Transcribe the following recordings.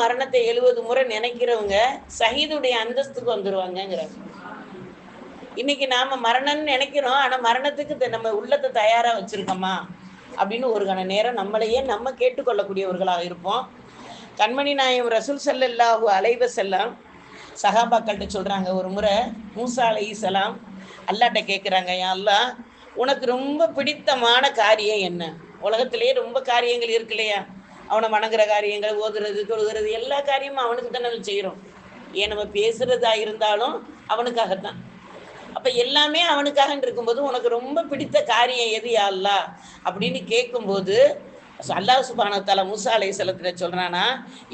மரணத்தை எழுபது முறை நினைக்கிறவங்க சஹீதுடைய அந்தஸ்துக்கு வந்துருவாங்கங்கிறாங்க. இன்னைக்கு நாம மரணம்னு நினைக்கிறோம் ஆனா மரணத்துக்கு த- நம்ம உள்ளத்தை தயாரா வச்சிருக்கோமா? அப்படின்னு ஒரு கண நேரம் நம்மளையே நம்ம கேட்டுக்கொள்ளக்கூடியவர்களாக இருப்போம். கண்மணி நாயம் ரசூல் ஸல்லல்லாஹு அலைவ செல்லாம் சஹாபாக்கள்கிட்ட சொல்றாங்க ஒரு முறை மூசா அலைஹிஸ்ஸலாம் அல்லாட்ட கேட்குறாங்க ஏன் அல்லா உனக்கு ரொம்ப பிடித்தமான காரியம் என்ன? உலகத்திலேயே ரொம்ப காரியங்கள் இருக்கு இல்லையா? அவனை வணங்குற காரியங்கள் ஓதுறது தொழுகிறது எல்லா காரியமும் அவனுக்கு தானே நம்ம செய்கிறோம் ஏன் நம்ம பேசுறதா இருந்தாலும் அவனுக்காகத்தான். அப்ப எல்லாமே அவனுக்காக இருக்கும்போது உனக்கு ரொம்ப பிடித்த காரியம் எது யா அப்படின்னு கேட்கும்போது அல்லாஹ் சுபான தலா மூசா அலை சொல்றானா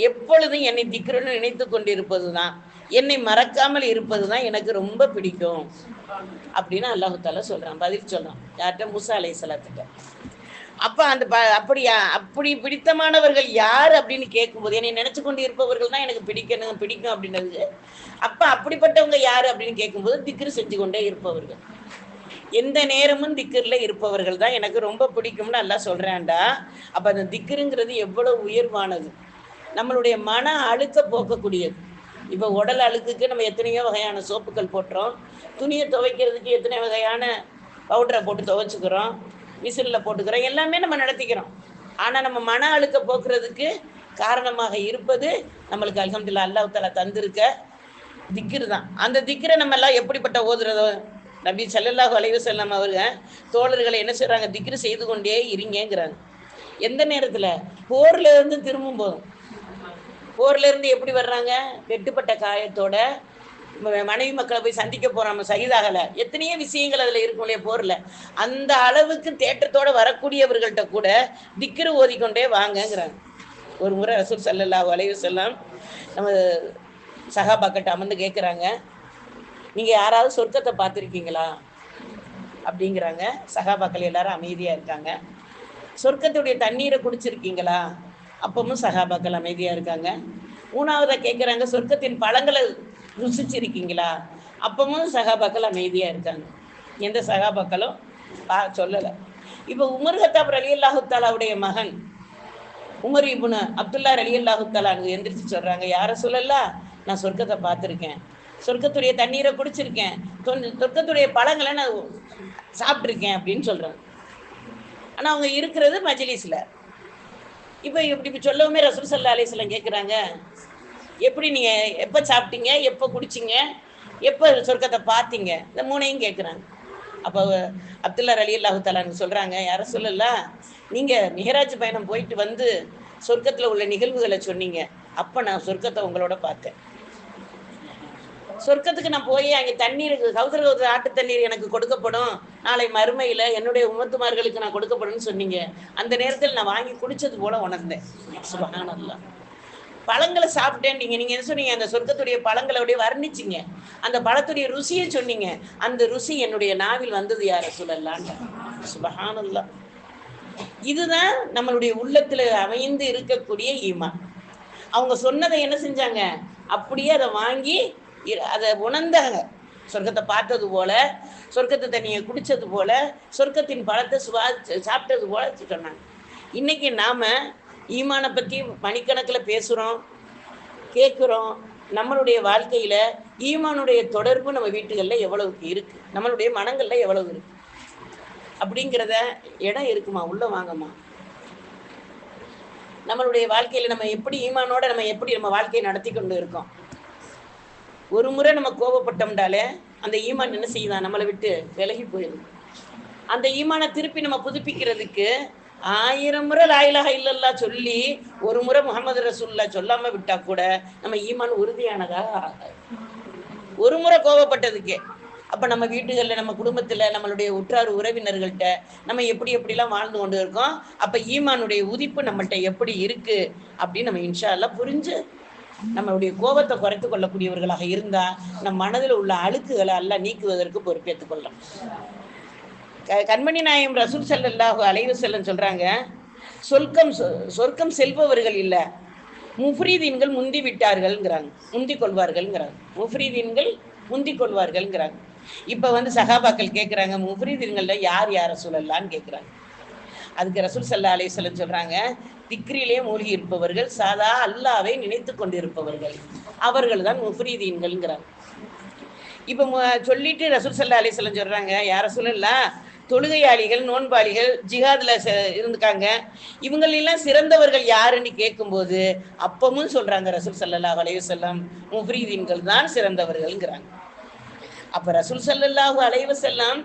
எப்பொழுதும் என்னை திக்ருன்னு நினைத்து கொண்டிருப்பது தான் என்னை மறக்காமல் இருப்பது தான் எனக்கு ரொம்ப பிடிக்கும். அப்படின்னு அல்லாஹு தாலா சொல்றான் பதில் சொல்றான் யார்கிட்ட? மூசா அலை அப்ப அந்த ப- அப்படியா அப்படி பிடித்தமானவர்கள் யார் அப்படின்னு கேட்கும்போது என்னை நினைச்சு கொண்டு இருப்பவர்கள் தான் எனக்கு பிடிக்கணும் பிடிக்கும் அப்படின்னது அப்ப அப்படிப்பட்டவங்க யாரு அப்படின்னு கேட்கும்போது திக்ரு செஞ்சு கொண்டே இருப்பவர்கள். எந்த நேரமும் திக்கிரில் இருப்பவர்கள் தான். எனக்கு ரொம்ப பிடிக்கும்னு நல்லா சொல்றேன்டா. அப்ப அந்த திக்ருங்கிறது எவ்வளவு உயர்வானது. நம்மளுடைய மன அழுக்க போக்கக்கூடியது. இப்போ உடல் அழுக்குக்கு நம்ம எத்தனையோ வகையான சோப்புகள் போட்டுறோம். துணியை துவைக்கிறதுக்கு எத்தனை வகையான பவுடரை போட்டு துவைச்சுக்கிறோம். விசிலில் போட்டுக்கிறோம். எல்லாமே நம்ம நடத்திக்கிறோம். ஆனால் நம்ம மன அழுக்க போக்குறதுக்கு காரணமாக இருப்பது நம்மளுக்கு அலமதுல்லா அல்லாஹ் தந்திருக்க திக்ரு தான். அந்த திக்ரை நம்ம எல்லாம் எப்படிப்பட்ட ஓதுறதோ? நபி ஸல்லல்லாஹு அலைவு செல்லம் அவருங்க தோழர்களை என்ன செய்கிறாங்க திக்கிரி செய்து கொண்டே இருங்கிறாங்க எந்த நேரத்தில்? போர்லேருந்து திரும்பும் போதும் போர்லேருந்து எப்படி வர்றாங்க? வெட்டுப்பட்ட காயத்தோட மனைவி மக்களை போய் சந்திக்க போறாங்க சகிதாகல. எத்தனையோ விஷயங்கள் அதுல இருக்கும் இல்லையா போர்ல. அந்த அளவுக்கு தேட்டத்தோட வரக்கூடியவர்கள்ட்ட கூட திக்ரு ஓதிக்கொண்டே வாங்கங்கிறாங்க. ஒரு முறை ரசூல் ஸல்லல்லாஹு வளைவு செல்லாம் நம்ம சகாபாக்கிட்ட அமர்ந்து கேட்குறாங்க நீங்க யாராவது சொர்க்கத்தை பார்த்துருக்கீங்களா? அப்படிங்கிறாங்க. சகாபாக்கள் எல்லாரும் அமைதியா இருக்காங்க. சொர்க்கத்துடைய தண்ணீரை குடிச்சிருக்கீங்களா? அப்பவும் சகாபாக்கள் அமைதியா இருக்காங்க. மூணாவதாக கேட்குறாங்க சொர்க்கத்தின் பழங்களை ருசிச்சிருக்கீங்களா? அப்பவும் சகாபாக்கள் அமைதியாக இருக்காங்க. எந்த சகாபாக்களும் பா சொல்லலை. இப்போ உமர் ஹத்தாப் அலி அல்லாஹுத்தாலாவுடைய மகன் உமர் இப்னு அப்துல்லா அலி அல்லாஹுத்தாலா எந்திரிச்சு சொல்கிறாங்க யாரை சொல்லலாம் நான் சொர்க்கத்தை பார்த்துருக்கேன். சொர்க்கத்துடைய தண்ணீரை குடிச்சிருக்கேன். தொன்- சொர்க்கத்துடைய பழங்களை நான் சாப்பிட்ருக்கேன் அப்படின்னு சொல்கிறாங்க ஆனால் அவங்க இருக்கிறது மஜ்லிஸ்ல. இப்போ இப்படி இப்படி சொல்லவுமே ரசூல் சல்லா அலிஸ்லாம் கேட்குறாங்க எப்படி நீங்க எப்போ சாப்பிட்டீங்க எப்போ குடிச்சீங்க எப்போ சொர்க்கத்தை பார்த்தீங்க இந்த மூணையும் கேட்குறாங்க அப்போ அப்துல்லா அலி அல்லாஹு தாலான்னு சொல்றாங்க யாரும் சொல்லல? நீங்க மிகராஜ் பயணம் போயிட்டு வந்து சொர்க்கத்துல உள்ள நிகழ்வுகளை சொன்னீங்க. அப்ப நான் சொர்க்கத்தை உங்களோட பார்த்தேன். சொர்க்கத்துக்கு நான் போய் அங்கே தண்ணீர் கௌதர கௌதர ஆட்டு தண்ணீர் எனக்கு கொடுக்கப்படும். நாளை மறுமையில என்னுடைய உமத்துமார்களுக்கு நான் கொடுக்கப்படும் சொன்னீங்க. அந்த நேரத்தில் நான் வாங்கி குடிச்சது போல உணர்ந்தேன். சுபஹானல்லாஹ். பழங்களை சாப்பிட்டேன் நீங்க நீங்க என்ன சொன்னீங்க? அந்த சொர்க்கத்துடைய பழங்களை அப்படியே வர்ணிச்சிங்க. அந்த பழத்துடைய ருசியை சொன்னீங்க. அந்த ருசி என்னுடைய நாவில் வந்தது யார சொல்லலான் சுபஹானல்லாஹ் இதுதான் நம்மளுடைய உள்ளத்துல அமைந்து இருக்கக்கூடிய ஈமா அவங்க சொன்னதை என்ன செஞ்சாங்க? அப்படியே அதை வாங்கி இ- அதை உணர்ந்தாங்க. சொர்க்கத்தை பார்த்தது போல சொர்க்கத்தை தண்ணியை குடிச்சது போல சொர்க்கத்தின் பழத்தை சுவா சாப்பிட்டது போல சொன்னாங்க. இன்னைக்கு நாம ஈமானை பற்றி மணிக்கணக்கில் பேசுகிறோம் கேட்குறோம். நம்மளுடைய வாழ்க்கையில் ஈமானுடைய தொடர்பு நம்ம வீட்டுகளில் எவ்வளவுக்கு இருக்கு? நம்மளுடைய மனங்களில் எவ்வளவு இருக்குது அப்படிங்கிறத இடம் இருக்குமா? உள்ளே வாங்கம்மா. நம்மளுடைய வாழ்க்கையில் நம்ம எப்படி ஈமானோட நம்ம எப்படி நம்ம வாழ்க்கையை நடத்தி கொண்டு இருக்கோம்? ஒரு முறை நம்ம கோபப்பட்டோம்னாலே அந்த ஈமான் என்ன செய்யுதான் நம்மளை விட்டு விலகி போயிடும். அந்த ஈமானை திருப்பி நம்ம புதுப்பிக்கிறதுக்கு ஆயிரம் முறை லாயிலாக இல்லல்லா சொல்லி ஒரு முறை முகமது ரசூல்லா சொல்லாம விட்டா கூட நம்ம ஈமான் உறுதியானதா ஒரு முறை கோபப்பட்டதுக்கே அப்ப நம்ம வீட்டுகள்ல நம்ம குடும்பத்துல நம்மளுடைய உற்றார் உறவினர்கள்ட்ட நம்ம எப்படி எப்படிலாம் வாழ்ந்து கொண்டு இருக்கோம் அப்ப ஈமானுடைய உதிப்பு நம்மள்ட்ட எப்படி இருக்கு அப்படின்னு நம்ம இன்ஷா எல்லாம் புரிஞ்சு நம்மளுடைய கோபத்தை குறைத்து கொள்ளக்கூடியவர்களாக இருந்தா நம் மனதில் உள்ள அழுக்குகளை எல்லாம் நீக்குவதற்கு பொறுப்பேற்றுக் கொள்ளலாம். கண்மணி நாயம் ரசூல் ஸல்லல்லாஹு அலைவு வஸல்லம் சொல்றாங்க சொர்க்கம் சொ- சொர்க்கம் செல்பவர்கள் இல்ல முஃப்ரீதீன்கள் முந்தி விட்டார்கள்ங்கிறாங்க முந்தி கொள்வார்கள்ங்கிறாங்க முஃப்ரீதீன்கள் முந்தி கொள்வார்கள்ங்கிறாங்க. இப்ப வந்து சகாபாக்கள் கேட்குறாங்க முஃப்ரீதீன்கள்ல யார் யார சொல்லலான்னு கேட்குறாங்க அதுக்கு ரசூல் சல்லா அலைஹி வஸல்லம் சொல்றாங்க திக்ரிலே மூழ்கி இருப்பவர்கள் சாதா அல்லாவை நினைத்து கொண்டிருப்பவர்கள் அவர்கள் தான் முஃப்ரீதீன்கள்ங்கிறாங்க. இப்போ சொல்லிட்டு ரசூல் சல்லா அலிஸ்லாம் சொல்றாங்க யார சொல்லல தொழுகையாளிகள் நோன்பாளிகள் ஜிஹாதில் ச- இருந்துக்காங்க. இவங்களெல்லாம் சிறந்தவர்கள் யாருன்னு கேட்கும்போது அப்பவும் சொல்றாங்க ரசூல் சல்லல்லாஹு அலைஹி செல்லம் முஃப்ரீதீன்கள் தான் சிறந்தவர்கள்ங்கிறாங்க. அப்ப ரசூல் சல்லல்லாஹு அலைவு செல்லாம்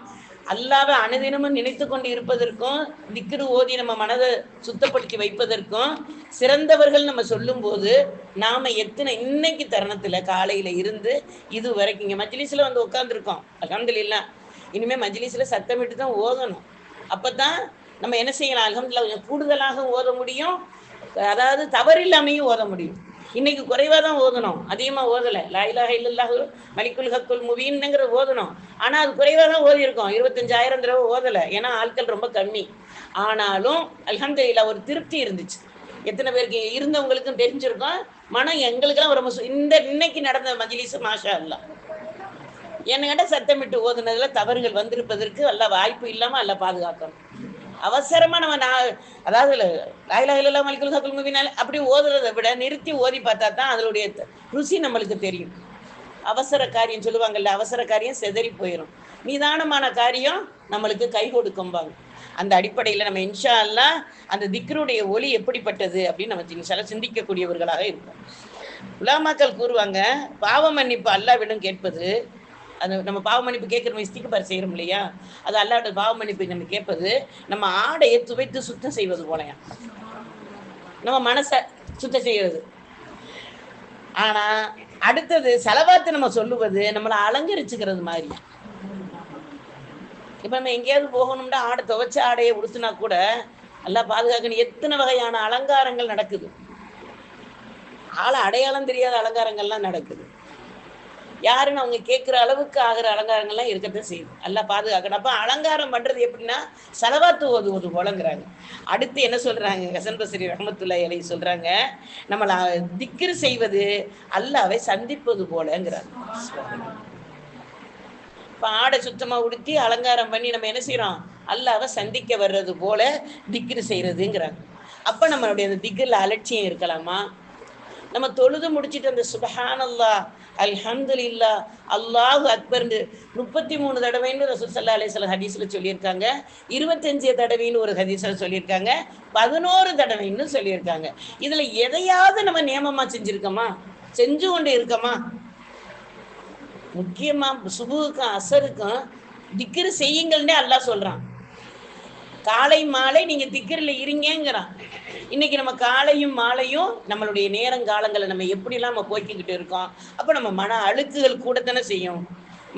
அல்லாஹ்வை அனுதினமும் நினைத்து கொண்டு இருப்பதற்கும் திக்கிரு ஓதி நம்ம மனதை சுத்தப்படுத்தி வைப்பதற்கும் சிறந்தவர்கள் நம்ம சொல்லும்போது நாம எத்தனை இன்னைக்கு தருணத்துல காலையில இருந்து இது வரைக்கும் இங்க மஜ்லிஸ்ல வந்து உட்காந்துருக்கோம் அல்ஹம்துலில்லாஹ். இனிமே மஜ்லிஸ்ல சத்தமிட்டு தான் ஓதணும். அப்பதான் நம்ம என்ன செய்யலாம்? அலமதுல கொஞ்சம் கூடுதலாக ஓத முடியும். அதாவது தவறில்லாமையும் ஓத முடியும். இன்னைக்கு குறைவா தான் ஓதணும். அதிகமா ஓதல. லாயிலாக இல்லல்லாஹு மலிக்குல் ஹக்குல் முபீன்ங்கிற ஓதணும். ஆனா அது குறைவா தான் ஓதி இருபத்தஞ்சாயிரம் தடவை ஓதல. ஏன்னா ஆட்கள் ரொம்ப கம்மி. ஆனாலும் அலமதுல்லா ஒரு திருப்தி இருந்துச்சு. எத்தனை பேருக்கு இருந்தவங்களுக்கும் தெரிஞ்சிருக்கோம். மனம் எங்களுக்கெல்லாம் ரொம்ப சு- இந்த இன்னைக்கு நடந்த மஜ்லிஸ் மாஷா இல்லை என்னகிட்ட சத்தமிட்டு ஓதுனதுல தவறுகள் வந்திருப்பதற்கு அல்ல வாய்ப்பு இல்லாம அல்ல பாதுகாக்கணும் அவசரமா நம்ம நான் அதாவது லாயிலா இல்லா மலிக்குல் ஹக்குல் அப்படி ஓதுறதை விட நிறுத்தி ஓதி பார்த்தா தான் அதனுடைய ருசி நம்மளுக்கு தெரியும் அவசர காரியம் சொல்லுவாங்கல்ல அவசர காரியம் செதறி போயிடும் நிதானமான காரியம் நம்மளுக்கு கை கொடுக்கும்பாங்க அந்த அடிப்படையில் நம்ம இன்ஷா அல்லாஹ் அந்த திக்ருடைய ஒளி எப்படிப்பட்டது அப்படின்னு நம்ம இன்ஷால சிந்திக்கக்கூடியவர்களாக இருப்போம் உலாமாக்கள் கூறுவாங்க பாவ மன்னிப்பு அல்லாவிடம் கேட்பது அது நம்ம பாவ மன்னிப்பு கேட்குறோம் இஸ்திகபார் செய்கிறோம் இல்லையா? அது அல்லாவோட பாவ மன்னிப்பு நம்ம கேட்பது நம்ம ஆடையை துவைத்து சுத்தம் செய்வது போலயா? நம்ம மனசை சுத்தம் செய்யறது. ஆனா அடுத்தது செலவாத்து நம்ம சொல்லுவது நம்மளை அலங்கரிச்சுக்கிறது மாதிரி இப்ப நம்ம எங்கேயாவது போகணும்னா ஆடை துவைச்ச ஆடையை உடுத்துனா கூட நல்லா பாதுகாக்கணும். எத்தனை வகையான அலங்காரங்கள் நடக்குது? ஆளை அடையாளம் தெரியாத அலங்காரங்கள்லாம் நடக்குது. யாருன்னு அவங்க கேட்குற அளவுக்கு ஆகிற அலங்காரங்கள்லாம் இருக்கத்தான் செய்யுது. எல்லாம் பாதுகாக்கணும். அப்போ அலங்காரம் பண்ணுறது எப்படின்னா செலவாத்து ஓதுவது போலங்கிறாங்க. அடுத்து என்ன சொல்கிறாங்க ஹசன் ரஹமத்துல்லா இலை சொல்கிறாங்க நம்மளை திக்ரு செய்வது அல்லாவை சந்திப்பது போலங்கிறாங்க. இப்போ ஆடை சுத்தமாக உடுத்தி அலங்காரம் பண்ணி நம்ம என்ன செய்கிறோம் அல்லாவை சந்திக்க வர்றது போல திக்ரு செய்கிறதுங்கிறாங்க அப்போ நம்மளுடைய அந்த திக்ரில் அலட்சியம் இருக்கலாமா? நம்ம தொழுது முடிச்சிட்டு அந்த சுபஹானல்லா அல்ஹம்துலில்லா அல்லாஹு அக்பர்னு முப்பத்தி மூணு தடவைன்னு ரசூல் சல்லா அலிஸ்லாம் ஹதீஸில் சொல்லியிருக்காங்க. இருபத்தஞ்சு தடவைன்னு ஒரு ஹதீஸில் சொல்லியிருக்காங்க. பதினோரு தடவைன்னு சொல்லியிருக்காங்க. இதில் எதையாவது நம்ம நியமமாக செஞ்சுருக்கோமா? செஞ்சு கொண்டு இருக்கோமா? முக்கியமாக சுபுவுக்கும் அசருக்கும் திக்ரு செய்யுங்கள்னே அல்லாஹ் சொல்கிறான் காலை மாலை நீங்க திக்கிரில் இருங்கங்கிறான். இன்னைக்கு நம்ம காலையும் மாலையும் நம்மளுடைய நேரங்காலங்களை நம்ம எப்படிலாம் நம்ம போய்க்கிக்கிட்டு இருக்கோம்? அப்போ நம்ம மன அழுக்குகள் கூட தானே செய்யும்.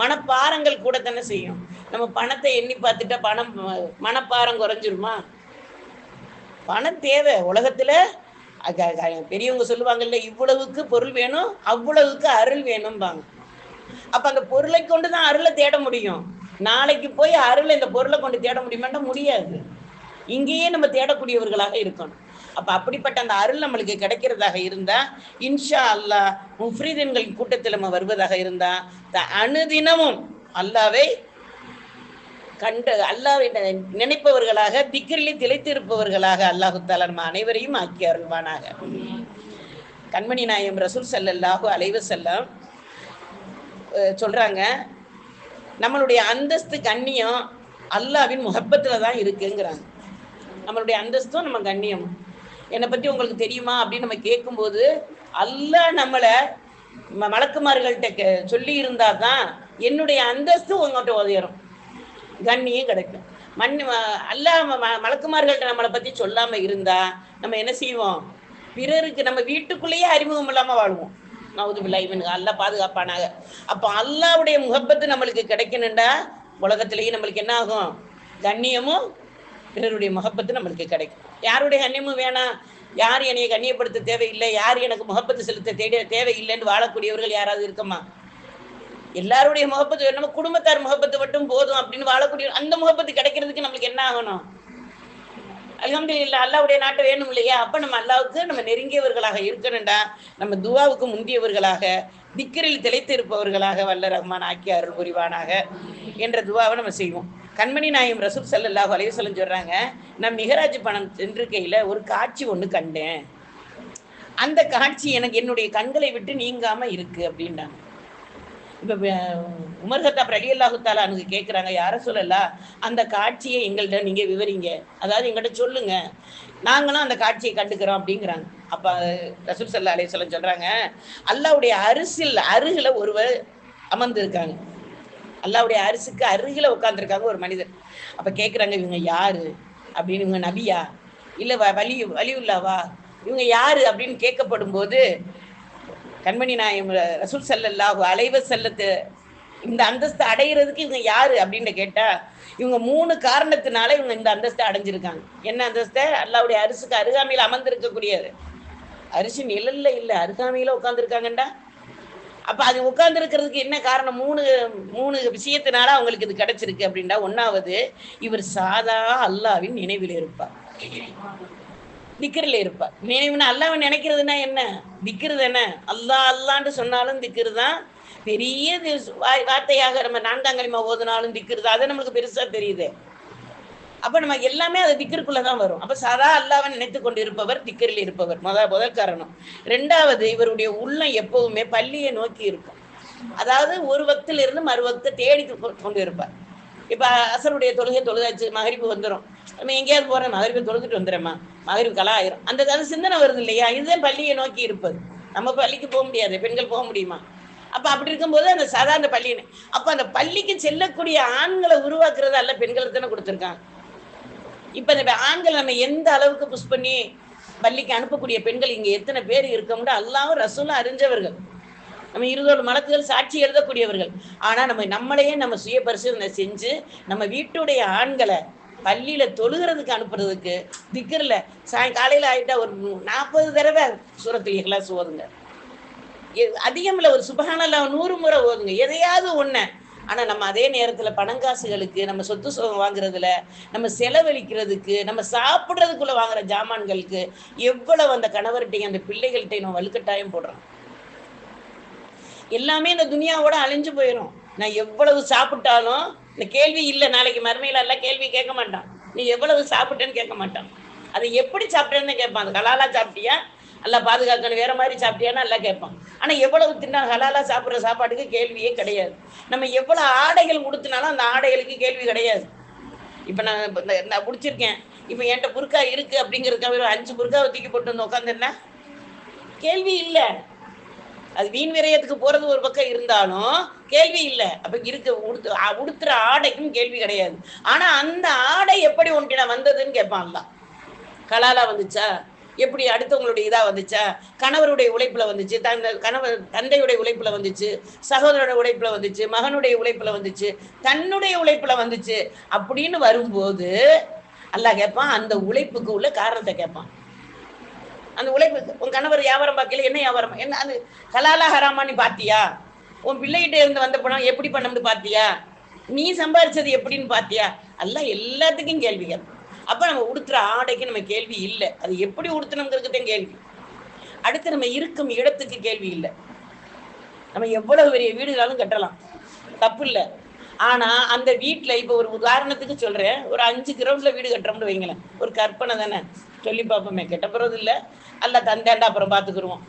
மனப்பாரங்கள் கூட தானே செய்யும். நம்ம பணத்தை எண்ணி பார்த்துட்டா பணம் மனப்பாரம் குறைஞ்சிருமா? பணம் தேவை. உலகத்துல பெரியவங்க சொல்லுவாங்கல்ல இவ்வளவுக்கு பொருள் வேணும் அவ்வளவுக்கு அருள் வேணும்பாங்க. அப்ப அந்த பொருளை கொண்டு தான் அருளை தேட முடியும். நாளைக்கு போய் அருளை இந்த பொருளை கொண்டு தேட முடியுமான்னா முடியாது. இங்கேயே நம்ம தேடக்கூடியவர்களாக இருக்கணும். அப்ப அப்படிப்பட்ட அந்த அருள் நம்மளுக்கு கிடைக்கிறதாக இருந்தா இன்ஷா அல்லா முஃப்ரீதன்கள் கூட்டத்தில் நம்ம வருவதாக இருந்தா த- அனுதினமும் அல்லாவை கண்டு அல்லாவை நினைப்பவர்களாக திக்கிரிலே திளைத்திருப்பவர்களாக அல்லாஹு தாலா நம்ம அனைவரையும் ஆக்கி அருள்வானாக. கண்மணி நாயம் ரசூல் ஸல்லல்லாஹு அலைஹி செல்லம் சொல்றாங்க நம்மளுடைய அந்தஸ்து கண்ணியம் அல்லாவின் முகப்பத்துல தான் இருக்குங்கிறாங்க. நம்மளுடைய அந்தஸ்தும் நம்ம கண்ணியம். என்னை பத்தி உங்களுக்கு தெரியுமா அப்படின்னு நம்ம கேட்கும்போது அல்லாஹ் நம்மளை ம- மலக்குமார்கள்ட்ட கே- சொல்லி இருந்தா தான் என்னுடைய அந்தஸ்து உங்கள்கிட்ட உதயரும் கண்ணியம் கிடைக்கும். மண் அல்லாஹ் ம- மலக்குமார்கள்ட்ட நம்மளை பத்தி சொல்லாம இருந்தா நம்ம என்ன செய்வோம்? பிறருக்கு நம்ம வீட்டுக்குள்ளேயே அறிமுகம் இல்லாமல் வாழ்வோம். நவுதுபில்லா இவனுக்கு அல்லாஹ் பாதுகாப்பானாக. அப்போ அல்லாவுடைய முகப்பத்து நம்மளுக்கு கிடைக்கணுண்டா உலகத்திலேயே நம்மளுக்கு என்ன ஆகும்? கண்ணியமும் பிறருடைய முகப்பத்து நம்மளுக்கு கிடைக்கும். யாருடைய கண்ணியமும் வேணாம். யார் என்னை கண்ணியப்படுத்த தேவையில்லை? யார் எனக்கு முகப்பத்து செலுத்த தேட தேவையில்லைன்னு வாழக்கூடியவர்கள் யாராவது இருக்கமா? எல்லாருடைய முகப்பத்து வேணும். நம்ம குடும்பத்தார் முகப்பத்து மட்டும் போதும் அப்படின்னு வாழக்கூடிய அந்த முகப்பத்து கிடைக்கிறதுக்கு நம்மளுக்கு என்ன ஆகணும்? அல்ஹம்துலில்லாஹ் அல்லாவுடைய நாட்டு வேணும் இல்லையா? அப்ப நம்ம அல்லாவுக்கு நம்ம நெருங்கியவர்களாக இருக்கணும்டா. நம்ம துவாவுக்கு முந்தியவர்களாக திக்கரில் திளைத்து இருப்பவர்களாக வல்ல ரஹ்மான் ஆக்கி அருள் புரிவானாக என்ற துவாவை நம்ம செய்வோம். கண்மணி நாயம் ரசூல் ஸல்லல்லாஹு அலைஹி சொல்கிறாங்க சொல்றாங்க நான் மிகராஜ் பணம் சென்றிருக்கையில் ஒரு காட்சி ஒன்று கண்டேன். அந்த காட்சி எனக்கு என்னுடைய கண்களை விட்டு நீங்காம இருக்கு அப்படின்றாங்க. இப்ப உமர் ஹத்தாப் அலி அல்லாஹு தாலா அனுக்கு கேட்குறாங்க யார சொல்லலா? அந்த காட்சியை எங்கள்கிட்ட நீங்க விவரிங்க. அதாவது எங்கள்கிட்ட சொல்லுங்க. நாங்களும் அந்த காட்சியை கண்டுக்கிறோம் அப்படிங்கிறாங்க. அப்ப ரசூல் சல்லா அலைய சொல்ல சொல்றாங்க அல்லாவுடைய அரிசில் அருகில ஒருவர் அமர்ந்திருக்காங்க. அல்லாவுடைய அரிசுக்கு அருகில உட்காந்துருக்காங்க ஒரு மனிதர். அப்ப கேட்குறாங்க இவங்க யாரு? அப்படின்னு இவங்க நபியா? இல்ல வலி வலியுல்லாவா? இவங்க யாரு? அப்படின்னு கேட்கப்படும் போது கண்மணி நாயம் ரசூல் ஸல்லல்லாஹு அலைவ செல்லத்து இந்த அந்தஸ்து அடையிறதுக்கு இவங்க யாரு அப்படின்னு கேட்டா இவங்க மூணு காரணத்தினால இவங்க இந்த அந்தஸ்தை அடைஞ்சிருக்காங்க. என்ன அந்தஸ்தை? அல்லாவுடைய அரிசுக்கு அருகாமையில் அமர்ந்திருக்கக்கூடியது அரிசி நிழல்ல இல்லை அருகாமையில உட்காந்துருக்காங்கண்டா அப்ப அது உட்கார்ந்துருக்கிறதுக்கு என்ன காரணம்? மூணு மூணு விஷயத்தினால அவங்களுக்கு இது கிடைச்சிருக்கு அப்படின்னா ஒன்னாவது இவர் சாதா அல்லாவின் நினைவில் இருப்பார். திக்கிரில் இருப்பார். நினைவுனா அல்லாவை நினைக்கிறதுனா என்ன? திக்கிறது என்ன அல்லாஹ் அல்லான்னு சொன்னாலும் திக்கிறது தான் பெரிய வா- வார்த்தையாக நம்ம நான்காங்கலிமா ஓதுனாலும் திக்கிறது அது நம்மளுக்கு பெருசா தெரியுது. அப்ப நம்ம எல்லாமே அது திக்கிற்குள்ள தான் வரும். அப்ப சதா அல்லாவை நினைத்து கொண்டு இருப்பவர் திக்கரில் இருப்பவர். முத முதல் காரணம். ரெண்டாவது இவருடைய உள்ளம் எப்பவுமே பள்ளியை நோக்கி இருக்கும். அதாவது ஒரு வக்தில இருந்து தேடி கொ- கொண்டு இருப்பார் இப்ப அசருடைய தொழுகை தொழுதாச்சு மகரிப்பு வந்துடும் நம்ம எங்கேயாவது போறோம் மகரிப்பு தொழுதுட்டு வந்துடுறோமா மகரிப்பு கலா ஆயிரும். அந்த அது சிந்தனை வருது இல்லையா? இதுதான் பள்ளியை நோக்கி இருப்பது. நம்ம பள்ளிக்கு போக முடியாது. பெண்கள் போக முடியுமா? அப்போ அப்படி இருக்கும்போது அந்த சாதாரண பள்ளின்னு. அப்போ அந்த பள்ளிக்கு செல்லக்கூடிய ஆண்களை உருவாக்குறது அல்ல பெண்களுக்கு தானே கொடுத்துருக்காங்க. இப்போ இந்த ஆண்கள் நம்ம எந்த அளவுக்கு புஷ் பண்ணி பள்ளிக்கு அனுப்பக்கூடிய பெண்கள் இங்கே எத்தனை பேர் இருக்கோம்னு அல்லாவும் ரசூலும் அறிஞ்சவர்கள். நம்ம இருதோடு மலக்குகள் சாட்சி எழுதக்கூடியவர்கள். ஆனால் நம்ம நம்மளையே நம்ம சுய பரிசீலனை செஞ்சு நம்ம வீட்டுடைய ஆண்களை பள்ளியில் தொழுகிறதுக்கு அனுப்புறதுக்கு திக்கரில் சாய் காலையில ஒரு நாற்பது தடவை சூரத்தில் எல்லாம் சோதுங்க எ- ஒரு சுபகானல்ல நூறு முறை ஓதுங்க. எதையாவது ஒண்ணு. ஆனா நம்ம அதே நேரத்துல பணங்காசுகளுக்கு நம்ம சொத்து சுகம் வாங்குறதுல நம்ம செலவழிக்கிறதுக்கு நம்ம சாப்பிடுறதுக்குள்ள வாங்குற ஜாமான்களுக்கு எவ்வளவு அந்த கணவர்கிட்டையும் அந்த பிள்ளைகள்கிட்டையும் நம்ம வலுக்கட்டாயம் போடுறோம். எல்லாமே இந்த துனியாவோட அழிஞ்சு போயிடும் நான் எவ்வளவு சாப்பிட்டாலும் இந்த கேள்வி இல்லை. நாளைக்கு மறுமையில எல்லாம் கேள்வி கேட்க மாட்டான். நீ எவ்வளவு சாப்பிட்டேன்னு கேட்க மாட்டான். அதை எப்படி சாப்பிட்டேன்னு கேட்பான். அந்த ஹலாலா சாப்பிட்டியா? நல்லா பாதுகாக்கணும். வேற மாதிரி சாப்பிட்டியான்னு எல்லாம் கேட்பான். ஆனால் எவ்வளவு தின்னா ஹலாலாக சாப்பிட்ற சாப்பாட்டுக்கு கேள்வியே கிடையாது. நம்ம எவ்வளோ ஆடைகள் கொடுத்தனாலும் அந்த ஆடைகளுக்கு கேள்வி கிடையாது. இப்போ நான் இந்த- நான் முடிச்சிருக்கேன் இப்போ என்கிட்ட புருக்கா இருக்குது அப்படிங்கிறதுக்காக ஒரு அஞ்சு புர்காவை தூக்கி போட்டு வந்து உட்காந்துருந்தா கேள்வி இல்லை. அது வீண் விரயத்துக்கு போகிறது ஒரு பக்கம் இருந்தாலும் கேள்வி இல்லை. அப்போ இருக்க உடுத்து உடுத்துற ஆடைக்கும் கேள்வி கிடையாது. ஆனால் அந்த ஆடை எப்படி உன்கிட்ட வந்ததுன்னு கேட்பான்லாம் கலாலா வந்துச்சா? எப்படி அடுத்தவங்களுடைய இதாக வந்துச்சா? கணவருடைய உழைப்பில் வந்துச்சு. தந்த கணவர் தந்தையுடைய உழைப்பில் வந்துச்சு. சகோதரோட உழைப்பில் வந்துச்சு. மகனுடைய உழைப்பில் வந்துச்சு. தன்னுடைய உழைப்பில் வந்துச்சு. அப்படின்னு வரும்போது அல்லாஹ் கேட்பான் அந்த உழைப்புக்கு உள்ள காரணத்தை கேட்பான் அந்த உழைப்பு உன் கணவர் வியாபாரம் பார்க்கல என்ன வியாபாரம்? என்ன அது? கலாலா ஹராமா நீ உன் பிள்ளைகிட்ட இருந்து வந்த பணம் எப்படி பண்ணம்னு பார்த்தியா? நீ சம்பாரிச்சது எப்படின்னு பார்த்தியா? எல்லாம் எல்லாத்துக்கும் கேள்வி கேட்பான் அப்ப நம்ம உடுத்துற ஆடைக்கு நம்ம கேள்வி இல்லை. அது எப்படி உடுத்தணுங்கிறதுக்கு தான் கேள்வி. அடுத்து நம்ம இருக்கும் இடத்துக்கு கேள்வி இல்லை. நம்ம எவ்வளவு பெரிய வீடுகளாலும் கட்டலாம். தப்பு இல்லை. ஆனா அந்த வீட்டில் இப்ப ஒரு உதாரணத்துக்கு சொல்றேன். ஒரு அஞ்சு கிரவுண்ட்ல வீடு கட்டுறோம்னு வைங்களேன். ஒரு கற்பனை தானே. சொல்லி பார்ப்போமே. கெட்ட போறது இல்லை. அல்ல தந்தேண்டா அப்புறம் பாத்துக்கிருவோம்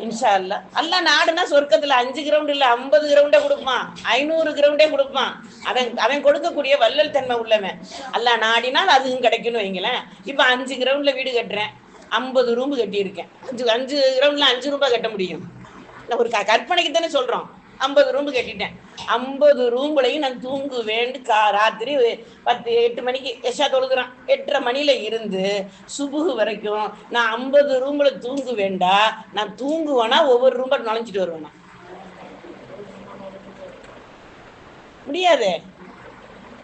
இன்ஷா அல்லா அல்லா நாடுனா சொர்க்கத்துல அஞ்சு கிரவுண்ட் இல்ல ஐம்பது கிரவுண்டே கொடுப்பான் ஐநூறு கிரவுண்டே கொடுப்பான் அவன் அவன் கொடுக்கக்கூடிய வள்ளல் தன்மை உள்ளவன். அல்லா நாடினால் அதுவும் கிடைக்கும்னு வைங்களேன். இப்ப அஞ்சு கிரவுண்ட்ல வீடு கட்டுறேன். ஐம்பது ரூம் கட்டியிருக்கேன். அஞ்சு அஞ்சு கிரவுண்ட்ல அஞ்சு ரூபாய் கட்ட முடியும். நான் ஒரு க- கற்பனைக்கு தானே சொல்றோம். ஐம்பது ரூம் கட்டிட்டேன். ஐம்பது ரூம்லையும் நான் தூங்குவேன் கா ராத்திரி பத்து எட்டு மணிக்கு எஷா தொழுகிறான். எட்டரை மணியில இருந்து சுபுகு வரைக்கும் நான் ஐம்பது ரூம்ல தூங்குவேண்டா நான் தூங்குவேனா ஒவ்வொரு ரூம்பை நுழைஞ்சிட்டு வருவேனா? முடியாது.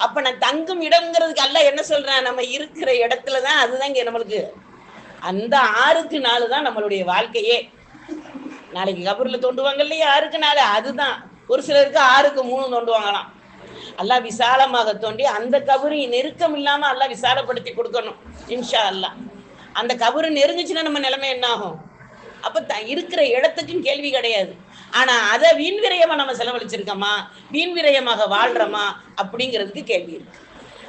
அப்ப நான் தங்கும் இடம்ங்கிறதுக்கு அல்ல என்ன சொல்றேன்? நம்ம இருக்கிற இடத்துல தான் அதுதான் இங்க நம்மளுக்கு. அந்த ஆறுக்கு நாலு தான் நம்மளுடைய வாழ்க்கையே. நாளைக்கு கபூர்ல தோண்டுவாங்க இல்லையா? ஆறுக்கு நாலு. அதுதான். ஒரு சிலருக்கு ஆறுக்கு மூணு தோண்டுவாங்களாம். அல்லா விசாலமாக தோண்டி அந்த கபரு நெருக்கம் இல்லாம அல்லா விசாலப்படுத்தி கொடுக்கணும் இன்ஷா அல்லா அந்த கபரு நெருங்குச்சுன்னா நம்ம நிலைமை என்ன ஆகும்? அப்ப த இருக்கிற இடத்துக்கும் கேள்வி கிடையாது. ஆனா அதை வீண் விரயமா நம்ம செலவழிச்சிருக்கோமா? வீண் விரயமாக வாழ்றோமா? அப்படிங்கிறதுக்கு கேள்வி இருக்கு.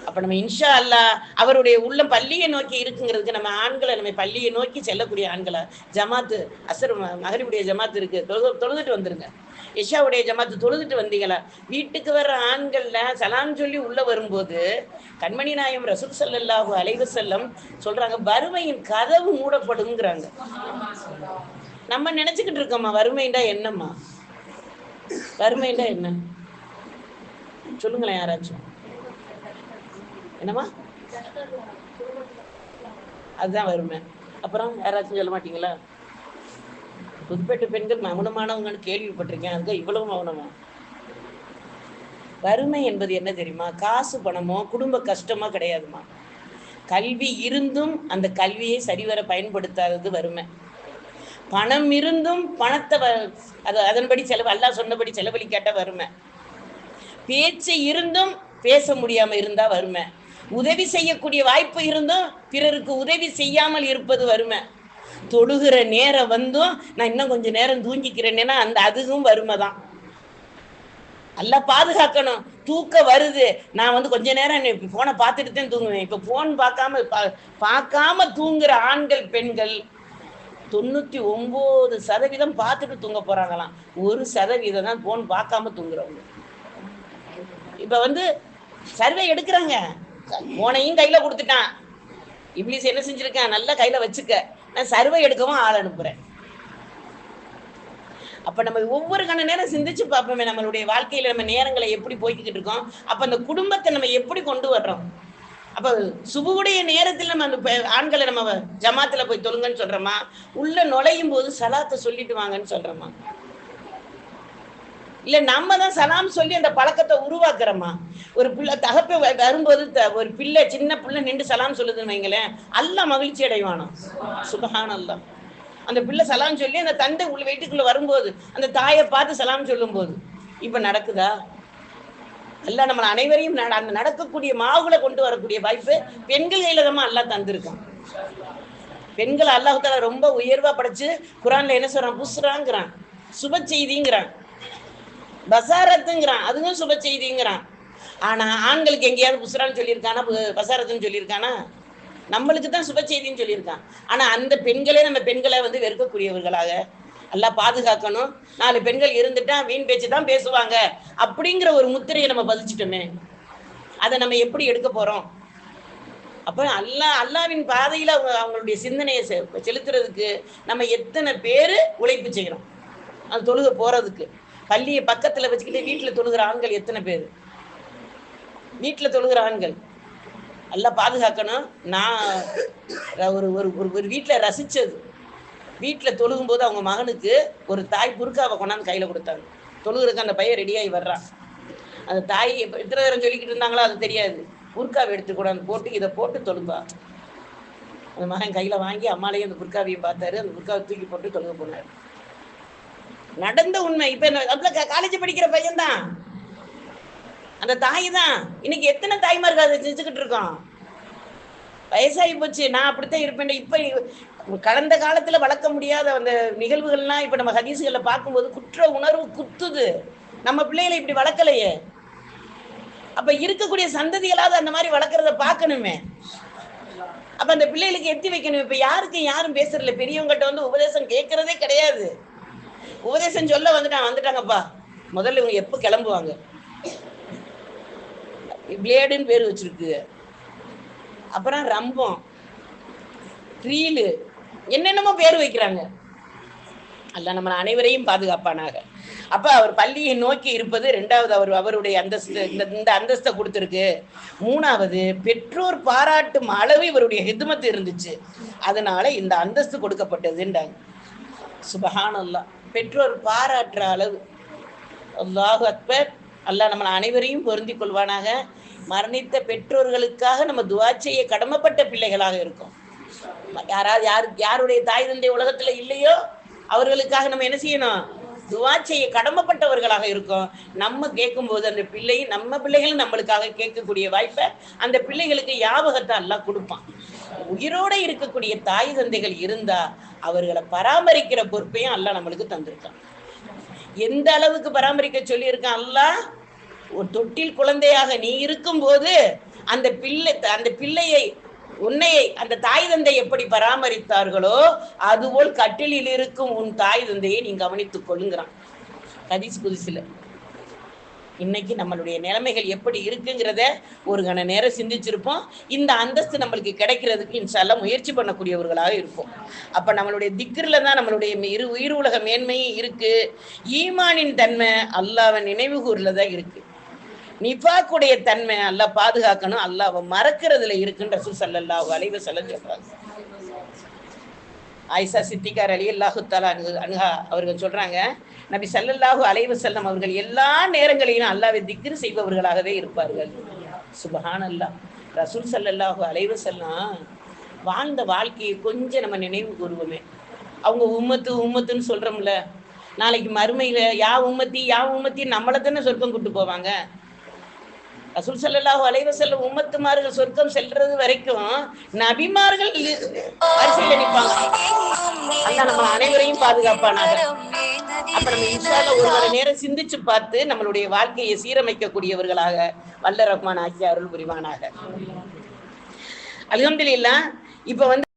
அப்ப நம்ம இன்ஷா அல்லாஹ் அவருடைய உள்ளம் பள்ளியை நோக்கி இருக்குங்கிறதுக்கு நம்ம ஆண்களை நம்ம பள்ளியை நோக்கி செல்லக்கூடிய ஆண்களை ஜமாத்து அசர் ம- மகரிபுடைய ஜமாத்து இருக்கு. தொழுது தொழுதுட்டு வந்துருங்க. இஷாவுடைய ஜமாத்து தொழுதுட்டு வந்தீங்களா? வீட்டுக்கு வர்ற ஆண்கள்ல சலாம் சொல்லி உள்ள வரும்போது கண்மணி நாயம் ரசூல் ஸல்லல்லாஹு அலைவு செல்லம் சொல்றாங்க வறுமையின் கதவு மூடப்படுங்கிறாங்க. நம்ம நினைச்சுக்கிட்டு இருக்கோமா வறுமைண்டா என்னம்மா? வறுமைண்டா என்ன? சொல்லுங்களேன் யாராச்சும். என்னம்மா? அதுதான் வறுமை அப்புறம் யாராச்சும் சொல்ல மாட்டீங்களா? புதுப்பேட்டை பெண்கள் மௌனமானவங்கன்னு கேள்விப்பட்டிருக்கேன். அதுக்கு இவ்வளவு மௌனமா? வறுமை என்பது என்ன தெரியுமா? காசு பணமோ குடும்ப கஷ்டமோ கிடையாதுமா. கல்வி இருந்தும் அந்த கல்வியை சரிவர பயன்படுத்தாதது வறுமை. பணம் இருந்தும் பணத்தை வ- அது அதன்படி செலவு அல்லா சொன்னபடி செலவழிக்காட்ட வறுமை. பேச்சு இருந்தும் பேச முடியாம இருந்தா வறுமை. உதவி செய்யக்கூடிய வாய்ப்பு இருந்தும் பிறருக்கு உதவி செய்யாமல் இருப்பது வறுமை. தொழுகிற நேரம் வந்தும் நான் இன்னும் கொஞ்ச நேரம் தூங்கிக்கிறேன்னா அந்த அதுவும் வறுமை தான். நல்லா பாதுகாக்கணும். தூக்கம் வருது. நான் வந்து கொஞ்ச நேரம் போனை பார்த்துட்டு தான் தூங்குவேன். இப்போ போன் பார்க்காம பா- பார்க்காம தூங்குற ஆண்கள் பெண்கள் தொண்ணூத்தி ஒன்பது சதவீதம் பார்த்துட்டு தூங்க போறாங்களாம். ஒரு சதவீதம் தான் போன் பார்க்காம தூங்குறவங்க. இப்ப வந்து சர்வே எடுக்கிறாங்க. போனையும் கையில கொடுத்துட்டான். இப்ளீஸ் என்ன செஞ்சிருக்கேன் நல்லா கையில வச்சுக்க. நான் சர்வை எடுக்கவும் ஆள் அனுப்புறேன். அப்ப நம்ம ஒவ்வொரு கண நேரம் சிந்திச்சு பார்ப்போமே நம்மளுடைய வாழ்க்கையில நம்ம நேரங்களை எப்படி போய்க்கிட்டு இருக்கோம். அப்ப அந்த குடும்பத்தை நம்ம எப்படி கொண்டு வர்றோம்? அப்ப சுபுடைய நேரத்தில் நம்ம அந்த ஆண்களை நம்ம ஜமாத்துல போய் தொழுங்கன்னு சொல்றோமா? உள்ள நுழையும் போது சலாத்தை சொல்லிட்டு வாங்கன்னு சொல்றோமா? இல்ல நம்ம தான் சலாம் சொல்லி அந்த பழக்கத்தை உருவாக்குறோமா? ஒரு பிள்ளை தகப்ப வரும்போது த- ஒரு பிள்ளை சின்ன பிள்ளை நின்று சலாம் சொல்லுதுன்னு வைங்களேன் அல்ல மகிழ்ச்சி அடைவானோ சுபஹான் அல்லா அந்த பிள்ளை சலாம் சொல்லி அந்த தந்தை உள்ள வீட்டுக்குள்ள வரும்போது அந்த தாயை பார்த்து சலாம் சொல்லும்போது இப்ப நடக்குதா? அல்ல நம்ம அனைவரையும் நட- அந்த நடக்கக்கூடிய மாவுல கொண்டு வரக்கூடிய வாய்ப்பு பெண்கள் கையில தான் அல்லா தந்திருக்கான். பெண்கள் அல்லாஹால ரொம்ப உயர்வா படைச்சு குரான்ல என்ன சொல்றான்? புஸ்ராங்கிறான் சுப செய்திங்கிறான். பசாரத்துங்கிறான். அதுவும் சுப செய்திங்கிறான். ஆனா ஆண்களுக்கு எங்கேயாவது புசுரான்னு சொல்லியிருக்கானா? பு- பசாரத்துன்னு சொல்லியிருக்கானா? நம்மளுக்கு தான் சுப செய்தின்னு சொல்லியிருக்கான். ஆனா அந்த பெண்களே நம்ம பெண்களை வந்து வெறுக்கக்கூடியவர்களாக. எல்லாம் பாதுகாக்கணும். நாலு பெண்கள் இருந்துட்டா வீண் பேச்சு தான் பேசுவாங்க. அப்படிங்கிற ஒரு முத்திரையை நம்ம பதிச்சிட்டோமே. அதை நம்ம எப்படி எடுக்க போறோம்? அப்ப அல்லா அல்லாவின் பாதையில அவங்க அவங்களுடைய சிந்தனையை செ- செலுத்துறதுக்கு நம்ம எத்தனை பேரு உழைப்பு செய்யறோம்? அது தொழுக போறதுக்கு. பள்ளியை பக்கத்துல வச்சுக்கிட்டு வீட்டுல தொழுகிற ஆண்கள் எத்தனை பேர்? வீட்டுல தொழுகிற ஆண்கள். எல்லாம் பாதுகாக்கணும். நான் ஒரு ஒரு ஒரு ஒரு வீட்டுல ரசிச்சது. வீட்டுல தொழுகும் போது அவங்க மகனுக்கு ஒரு தாய் புருக்காவை கொண்டாந்து கையில கொடுத்தாங்க. தொழுகிறதுக்கு அந்த பையன் ரெடியாகி வர்றான். அந்த தாய் இப்போ எத்தனை நேரம் சொல்லிக்கிட்டு இருந்தாங்களோ அது தெரியாது. புர்காவை எடுத்து கொண்டாந்து போட்டு இதை போட்டு தொழும்பா. அந்த மகன் கையில வாங்கி அம்மாலையும் அந்த புர்காவையும் பார்த்தாரு. அந்த புர்காவை தூக்கி போட்டு தொழுக போனார். நடந்த உண்மை. இப்ப காலேஜ் படிக்கிற பையன்தான். அந்த தாய் தான் இன்னைக்கு எத்தனை தாய்மார்கள் அதை செஞ்சுக்கிட்டு இருக்கோம் வயசாகி போச்சு. நான் அப்படித்தான் இருப்பேன். இப்ப கடந்த காலத்துல வளர்க்க முடியாத அந்த நிகழ்வுகள்லாம் இப்ப நம்ம ஹதீசுகளை பார்க்கும்போது குற்ற உணர்வு குத்துது. நம்ம பிள்ளைகளை இப்படி வளர்க்கலையே. அப்ப இருக்கக்கூடிய சந்ததிகளாவது அந்த மாதிரி வளர்க்கறத பார்க்கணுமே. அப்ப அந்த பிள்ளைகளுக்கு எத்தி வைக்கணும். இப்ப யாருக்கும் யாரும் பேசுறதில்ல. பெரியவங்ககிட்ட வந்து உபதேசம் கேட்கறதே கிடையாது. உபதேசம் சொல்ல வந்துட்டான் வந்துட்டாங்கப்பா. முதல்ல இவங்க எப்ப கிளம்புவாங்க? பிளேடுன்னு பேர் வச்சிருக்கு. அப்புறம் ரம்பம். ரீலு என்னென்னமோ பேர் வைக்கிறாங்க. அல்ல நம்ம அனைவரையும் பாதுகாப்பானாக. அப்ப அவர் பள்ளியை நோக்கி இருப்பது ரெண்டாவது அவர் அவருடைய அந்தஸ்து இந்த இந்த அந்தஸ்தை கொடுத்துருக்கு. மூணாவது பெற்றோர் பாராட்டும் அளவு இவருடைய ஹிதுமத்து இருந்துச்சு. அதனால இந்த அந்தஸ்து கொடுக்கப்பட்டதுன்றாங்க. சுபஹான் அல்லாஹ் பெற்றோர் பாராட்டுற அளவு. அல்லாஹு அக்பர். அல்லாஹ் நம்ம அனைவரையும் பொருந்தி கொள்வானாக. மரணித்த பெற்றோர்களுக்காக நம்ம துவா செய்ய கடமைப்பட்ட பிள்ளைகளாக இருக்கோம். யாராவது யார் யாருடைய தாய் தந்தை உலகத்துல இல்லையோ அவர்களுக்காக நம்ம என்ன செய்யணும்? துவா செய்ய கடமைப்பட்டவர்களாக இருக்கோம். நம்ம கேட்கும்போது அந்த பிள்ளை நம்ம பிள்ளைகளும் நம்மளுக்காக கேட்கக்கூடிய வாய்ப்பை அந்த பிள்ளைகளுக்கு ஞாபகத்தை எல்லாம் கொடுப்பான். உயிரோட இருக்கக்கூடிய தாய் தந்தைகள் இருந்தா அவர்களை பராமரிக்கிற பொறுப்பையும் அல்ல நம்மளுக்கு தந்திருக்கான். எந்த அளவுக்கு பராமரிக்க சொல்லியிருக்கான் அல்ல? ஒரு தொட்டில் குழந்தையாக நீ இருக்கும்போது அந்த பிள்ளை அந்த பிள்ளையை உன்னையை அந்த தாய் தந்தை எப்படி பராமரித்தார்களோ அதுபோல் கட்டிலில் இருக்கும் உன் தாய் தந்தையை நீ கவனித்துக் கொள்ளுங்கிறான். ஹதீஸ் புதுசுல இன்னைக்கு நம்மளுடைய நிலைமைகள் எப்படி இருக்குங்கிறத ஒரு கண நேரம் சிந்திச்சிருப்போம். இந்த அந்தஸ்து நம்மளுக்கு கிடைக்கிறதுக்கு இன்ஷால்லாம் முயற்சி பண்ணக்கூடியவர்களாக இருக்கும் அப்ப நம்மளுடைய திக்ரில தான் நம்மளுடைய இரு உயிர் உலக மேன்மையும் இருக்கு. ஈமானின் தன்மை அல்லாஹ்வை நினைவு கூறல தான் இருக்கு. நிஃபாக்குடைய தன்மை அல்லாஹ் பாதுகாக்கணும். அல்லாஹ் மறக்கிறதுல இருக்குன்ற சுசல்லா அலைவ அலைஹி சொல்றாங்க. ஆயிஷா சித்திகார் அலி அல்லாஹு தாலா அனுகா அவர்கள் சொல்றாங்க நபி சல்லல்லாஹு அலைவு செல்லம் அவர்கள் எல்லா நேரங்களிலும் அல்லாவை திக்ரு செய்பவர்களாகவே இருப்பார்கள். சுபஹான் அல்லாஹ் ரசூல் சல்லல்லாஹு அலைவு செல்லாம் வாழ்ந்த வாழ்க்கையை கொஞ்சம் நம்ம நினைவு கூறுவோமே. அவங்க உம்மத்து உம்மத்துன்னு சொல்றோம்ல. நாளைக்கு மறுமையில யா உம்மத்தி யா உம்மத்தி நம்மளை தானே சொர்க்கம் கூட்டு போவாங்க. ரசூல் சல்லாஹூ அலைஹி வஸல்லம் உம்மத்துமார்கள் சொர்க்கம் செல்றது வரைக்கும் நபிமார்கள் வரிசையில் நிற்பாங்க அதான் நம்ம அனைவரையும் பாதுகாப்பானாக. அப்ப நம்ம இன்ஷால ஒரு மணி நேரம் சிந்திச்சு பார்த்து நம்மளுடைய வாழ்க்கையை சீரமைக்க கூடியவர்களாக வல்ல ரஹ்மான் ஆக்கி அருள் புரிவானாக அல்ஹம்துலில்லாஹ் இப்ப வந்து